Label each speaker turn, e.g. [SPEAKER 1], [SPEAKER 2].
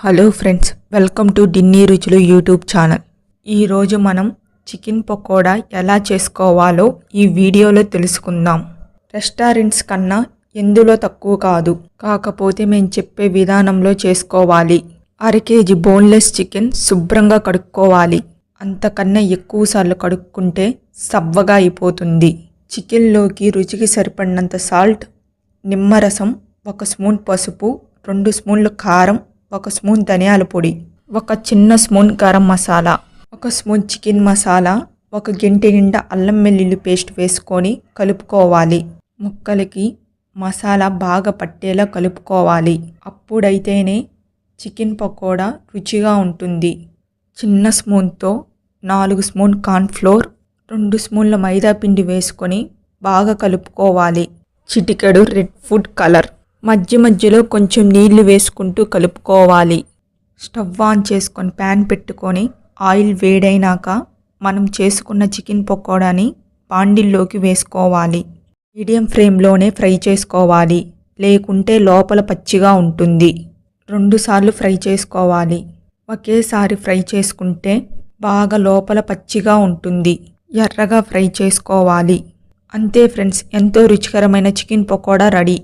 [SPEAKER 1] Hello friends welcome to డిన్నీ రుచులు YouTube channel ఈరోజు మనం చికెన్ పకోడా ఎలా చేసుకోవాలో ఈ వీడియోలో తెలుసుకుందాం. రెస్టారెంట్స్ కన్నా ఎందులో తక్కువ కాదు. కాకపోతే మేము చెప్పే విధానంలో చేసుకోవాలి. అర కేజీ బోన్లెస్ చికెన్ శుభ్రంగా కడుక్కోవాలి. అంతకన్నా ఎక్కువసార్లు కడుక్కుంటే సవ్వగా అయిపోతుంది. చికెన్లోకి రుచికి సరిపడినంత సాల్ట్ నిమ్మరసం ఒక స్పూన్ పసుపు రెండు స్పూన్లు కారం ఒక స్పూన్ ధనియాల పొడి ఒక చిన్న స్పూన్ గరం మసాలా ఒక స్పూన్ చికెన్ మసాలా ఒక గంటె నిండా అల్లం వెల్లుల్లి పేస్ట్ వేసుకొని కలుపుకోవాలి. ముక్కలకి మసాలా బాగా పట్టేలా కలుపుకోవాలి. అప్పుడైతేనే చికెన్ పకోడా రుచిగా ఉంటుంది. చిన్న స్పూన్తో నాలుగు స్పూన్ కార్న్ఫ్లోర్ రెండు స్పూన్ల మైదా పిండి వేసుకొని బాగా కలుపుకోవాలి. చిటికెడు రెడ్ ఫుడ్ కలర్. మధ్య మధ్యలో కొంచెం నీళ్ళు వేసుకుంటూ కలుపుకోవాలి. స్టవ్ ఆన్ చేసుకొని ప్యాన్ పెట్టుకొని ఆయిల్ వేడైనాక మనం చేసుకున్న చికెన్ పకోడాని బాండిల్లోకి వేసుకోవాలి. మీడియం ఫ్లేమ్లోనే ఫ్రై చేసుకోవాలి. లేకుంటే లోపల పచ్చిగా ఉంటుంది. రెండుసార్లు ఫ్రై చేసుకోవాలి. ఒకేసారి ఫ్రై చేసుకుంటే బాగా లోపల పచ్చిగా ఉంటుంది. ఎర్రగా ఫ్రై చేసుకోవాలి. అంతే ఫ్రెండ్స్ ఎంతో రుచికరమైన చికెన్ పకోడా రెడీ.